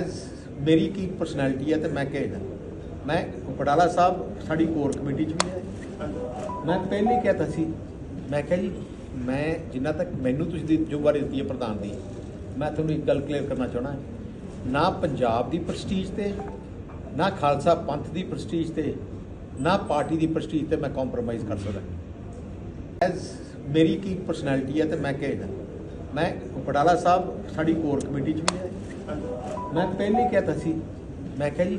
As ਮੇਰੀ ਕੀ personality ਹੈ ਤੇ ਮੈਂ ਕਹਿਦਾ ਮੈਂ ਪਟਾਲਾ ਸਾਹਿਬ, ਸਾਡੀ ਕੋਰ ਕਮੇਟੀ 'ਚ ਵੀ ਹੈ। ਮੈਂ ਪਹਿਲੇ ਹੀ ਕਹਿਤਾ ਸੀ, ਮੈਂ ਕਿਹਾ ਜੀ, ਮੈਂ ਜਿੰਨਾ ਤੱਕ ਮੈਨੂੰ ਤੁਸੀਂ ਦੀ ਜ਼ਿੰਮੇਵਾਰੀ ਦਿੱਤੀ ਹੈ ਪ੍ਰਧਾਨ ਦੀ, ਮੈਂ ਤੁਹਾਨੂੰ ਇੱਕ ਗੱਲ ਕਲੀਅਰ ਕਰਨਾ ਚਾਹਣਾ ਨਾ ਪੰਜਾਬ ਦੀ ਪ੍ਰਸਟੀਜ ਤੇ, ਨਾ ਖਾਲਸਾ ਪੰਥ ਦੀ ਪ੍ਰਸਟੀਜ ਤੇ, ਨਾ ਪਾਰਟੀ ਦੀ ਪ੍ਰਸਟੀਜ ਤੇ ਮੈਂ ਕੰਪਰੋਮਾਈਜ਼ ਕਰ ਸਕਦਾ। ਐਜ਼ ਮੇਰੀ ਕੀ ਪਰਸਨੈਲਿਟੀ ਹੈ ਤੇ ਮੈਂ ਕਹਿਦਾ ਮੈਂ ਬਟਾਲਾ ਸਾਹਿਬ, ਸਾਡੀ ਕੋਰ ਕਮੇਟੀ 'ਚ ਵੀ ਹੈ। ਮੈਂ ਪਹਿਲੇ ਹੀ ਕਹਿਤਾ ਸੀ, ਮੈਂ ਕਿਹਾ ਜੀ,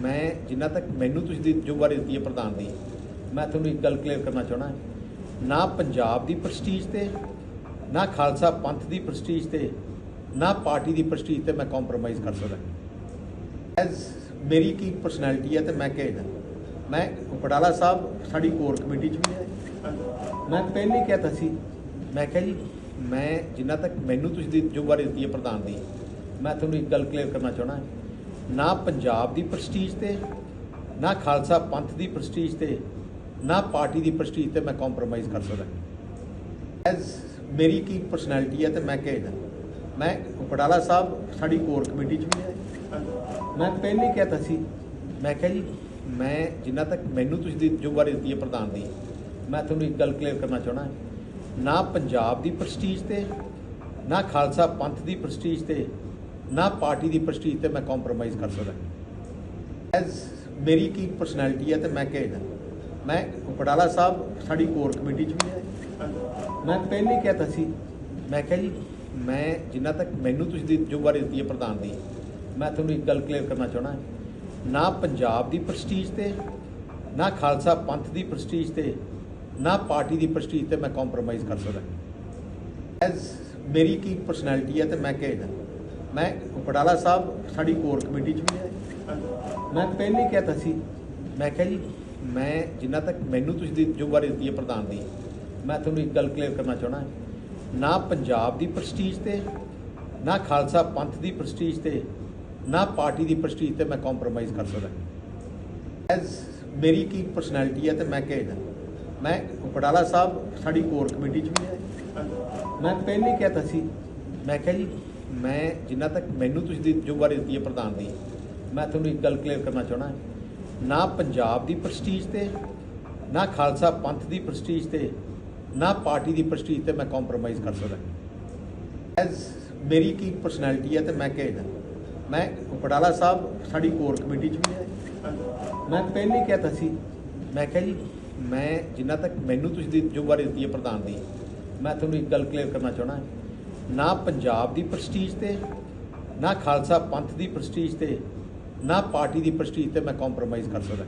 ਮੈਂ ਜਿੰਨਾ ਤੱਕ ਮੈਨੂੰ ਤੁਸੀਂ ਦੀ ਜ਼ਿੰਮੇਵਾਰੀ ਦਿੱਤੀ ਹੈ ਪ੍ਰਧਾਨ ਦੀ, ਮੈਂ ਤੁਹਾਨੂੰ ਇੱਕ ਗੱਲ ਕਲੀਅਰ ਕਰਨਾ ਚਾਹਣਾ ਨਾ ਪੰਜਾਬ ਦੀ ਪ੍ਰਸਟੀਜ ਤੇ, ਨਾ ਖਾਲਸਾ ਪੰਥ ਦੀ ਪ੍ਰਸਟੀਜ ਤੇ, ਨਾ ਪਾਰਟੀ ਦੀ ਪ੍ਰਸਟੀਜ ਤੇ ਮੈਂ ਕੰਪਰੋਮਾਈਜ਼ ਕਰ ਸਕਦਾ। ਐਜ਼ ਮੇਰੀ ਕੀ ਪਰਸਨੈਲਿਟੀ ਹੈ ਤੇ ਮੈਂ ਕਹਿਦਾ ਮੈਂ ਪਟਾਲਾ ਸਾਹਿਬ, ਸਾਡੀ ਕੋਰ ਕਮੇਟੀ 'ਚ ਵੀ ਹੈ। ਮੈਂ ਪਹਿਲੇ ਹੀ ਕਹਿਤਾ ਸੀ, ਮੈਂ ਕਿਹਾ ਜੀ, ਮੈਂ ਜਿੰਨਾ ਤੱਕ ਮੈਨੂੰ ਤੁਸੀਂ ਦੀ ਜ਼ਿੰਮੇਵਾਰੀ ਦਿੱਤੀ ਹੈ ਪ੍ਰਧਾਨ ਦੀ ਮੈਂ ਤੁਹਾਨੂੰ ਇੱਕ ਗੱਲ ਕਲੀਅਰ ਕਰਨਾ ਚਾਹਣਾ ਨਾ ਪੰਜਾਬ ਦੀ ਪ੍ਰਸਟੀਜ ਤੇ, ਨਾ ਖਾਲਸਾ ਪੰਥ ਦੀ ਪ੍ਰਸਟੀਜ ਤੇ, ਨਾ ਪਾਰਟੀ ਦੀ ਪ੍ਰਸਟੀਜ ਤੇ ਮੈਂ ਕੰਪਰੋਮਾਈਜ਼ ਕਰ ਸਕਦਾ। ਐਜ਼ ਮੇਰੀ ਕੀ ਪਰਸਨੈਲਿਟੀ ਹੈ ਤੇ ਮੈਂ ਕਹਿਦਾ ਮੈਂ ਪਟਾਲਾ ਸਾਹਿਬ, ਸਾਡੀ ਕੋਰ ਕਮੇਟੀ 'ਚ ਵੀ ਹੈ ਮੈਂ ਪਹਿਲੇ ਹੀ ਕਹਿਤਾ ਸੀ। ਮੈਂ ਕਿਹਾ ਜੀ, ਮੈਂ ਜਿੰਨਾ ਤੱਕ ਮੈਨੂੰ ਤੁਸੀਂ ਜ਼ਿੰਮੇਵਾਰੀ ਦਿੱਤੀ ਹੈ ਪ੍ਰਧਾਨ ਦੀ, ਮੈਂ ਤੁਹਾਨੂੰ ਇੱਕ ਗੱਲ ਕਲੀਅਰ ਕਰਨਾ ਚਾਹਣਾ ਨਾ ਪੰਜਾਬ ਦੀ ਪ੍ਰਸਟੀਜ ਤੇ, ਨਾ ਖਾਲਸਾ ਪੰਥ ਦੀ ਪ੍ਰਸਟੀਜ ਤੇ ਨਾ ਪਾਰਟੀ ਦੀ ਪ੍ਰਸਟੀਜ ਤੇ ਮੈਂ ਕੰਪਰੋਮਾਈਜ਼ ਕਰ ਸਕਦਾ। ਐਜ਼ ਮੇਰੀ ਕੀ ਪਰਸਨੈਲਿਟੀ ਹੈ ਤੇ ਮੈਂ ਕਹਿਦਾ ਮੈਂ ਪਟਾਲਾ ਸਾਹਿਬ, ਸਾਡੀ ਕੋਰ ਕਮੇਟੀ 'ਚ ਵੀ ਹੈ। ਮੈਂ ਪਹਿਲੇ ਹੀ ਕਹਿਤਾ ਸੀ, ਮੈਂ ਕਿਹਾ ਜੀ, ਮੈਂ ਜਿੰਨਾ ਤੱਕ ਮੈਨੂੰ ਤੁਸੀਂ ਜ਼ਿੰਮੇਵਾਰੀ ਦਿੱਤੀ ਹੈ ਪ੍ਰਧਾਨ ਦੀ, ਮੈਂ ਤੁਹਾਨੂੰ ਇੱਕ ਗੱਲ ਕਲੀਅਰ ਕਰਨਾ ਚਾਹਣਾ ਨਾ ਪੰਜਾਬ ਦੀ ਪ੍ਰਸਟੀਜ ਤੇ, ਨਾ ਖਾਲਸਾ ਪੰਥ ਦੀ ਪ੍ਰਸਟੀਜ ਤੇ, ਨਾ ਪਾਰਟੀ ਦੀ ਪ੍ਰਸਟੀਜ ਤੇ ਮੈਂ ਕੰਪਰੋਮਾਈਜ਼ ਕਰ ਸਕਦਾ। ਐਜ਼ ਮੇਰੀ ਕੀ ਪਰਸਨੈਲਿਟੀ ਹੈ ਤੇ ਮੈਂ ਕਹਿਦਾ ਮੈਂ ਪਟਾਲਾ ਸਾਹਿਬ, ਸਾਡੀ ਕੋਰ ਕਮੇਟੀ 'ਚ ਵੀ ਹੈ ਮੈਂ ਪਹਿਲੇ ਹੀ ਕਹਿਤਾ ਸੀ, ਮੈਂ ਕਿਹਾ ਜੀ, ਮੈਂ ਜਿੰਨਾ ਤੱਕ ਮੈਨੂੰ ਤੁਸੀਂ ਦੀ ਜ਼ਿੰਮੇਵਾਰੀ ਦਿੱਤੀ ਹੈ ਪ੍ਰਧਾਨ ਦੀ, ਮੈਂ ਤੁਹਾਨੂੰ ਇੱਕ ਗੱਲ ਕਲੀਅਰ ਕਰਨਾ ਚਾਹਣਾ ਨਾ ਪੰਜਾਬ ਦੀ ਪ੍ਰਸਟੀਜ ਤੇ, ਨਾ ਖਾਲਸਾ ਪੰਥ ਦੀ ਪ੍ਰਸਟੀਜ ਤੇ, ਨਾ ਪਾਰਟੀ ਦੀ ਪ੍ਰਸਟੀਜ ਤੇ ਮੈਂ ਕੰਪਰੋਮਾਈਜ਼ ਕਰ ਸਕਦਾ। ਐਜ਼ ਮੇਰੀ ਕੀ ਪਰਸਨੈਲਿਟੀ ਹੈ ਤੇ ਮੈਂ ਕਹਿਦਾ ਮੈਂ ਪਟਾਲਾ ਸਾਹਿਬ, ਸਾਡੀ ਕੋਰ ਕਮੇਟੀ 'ਚ ਵੀ ਹੈ ਮੈਂ ਪਹਿਲੇ ਹੀ ਕਹਿਤਾ ਸੀ, ਮੈਂ ਕਿਹਾ ਜੀ ਮੈਂ ਜਿੰਨਾ ਤੱਕ ਮੈਨੂੰ ਤੁਸੀਂ ਦੀ ਜ਼ਿੰਮੇਵਾਰੀ ਦਿੱਤੀ ਹੈ ਪ੍ਰਧਾਨ ਦੀ, ਮੈਂ ਤੁਹਾਨੂੰ ਇੱਕ ਗੱਲ ਕਲੀਅਰ ਕਰਨਾ ਚਾਹਣਾ ਨਾ ਪੰਜਾਬ ਦੀ ਪ੍ਰਸਟੀਜ ਤੇ, ਨਾ ਖਾਲਸਾ ਪੰਥ ਦੀ ਪ੍ਰਸਟੀਜ ਤੇ, ਨਾ ਪਾਰਟੀ ਦੀ ਪ੍ਰਸਟੀਜ ਤੇ ਮੈਂ ਕੰਪਰੋਮਾਈਜ਼ ਕਰ ਸਕਦਾ। ਐਜ਼ ਮੇਰੀ ਕੀ ਪਰਸਨੈਲਿਟੀ ਹੈ ਤੇ ਮੈਂ ਕਹਿਦਾ ਮੈਂ ਪਟਾਲਾ ਸਾਹਿਬ, ਸਾਡੀ ਕੋਰ ਕਮੇਟੀ 'ਚ ਵੀ ਹੈ। ਮੈਂ ਪਹਿਲੇ ਹੀ ਕਹਿਤਾ ਸੀ। ਮੈਂ ਕਿਹਾ ਜੀ, ਮੈਂ ਜਿੰਨਾ ਤੱਕ ਮੈਨੂੰ ਤੁਸੀਂ ਦੀ ਜ਼ਿੰਮੇਵਾਰੀ ਦਿੱਤੀ ਹੈ ਪ੍ਰਧਾਨ ਦੀ, ਮੈਂ ਤੁਹਾਨੂੰ ਇੱਕ ਗੱਲ ਕਲੀਅਰ ਕਰਨਾ ਚਾਹਣਾ ਨਾ ਪੰਜਾਬ ਦੀ ਪ੍ਰਸਟੀਜ ਤੇ, ਨਾ ਖਾਲਸਾ ਪੰਥ ਦੀ ਪ੍ਰਸਟੀਜ ਤੇ, ਨਾ ਪਾਰਟੀ ਦੀ ਪ੍ਰਸਟੀਜ ਤੇ ਮੈਂ ਕੰਪਰੋਮਾਈਜ਼ ਕਰ ਸਕਦਾ।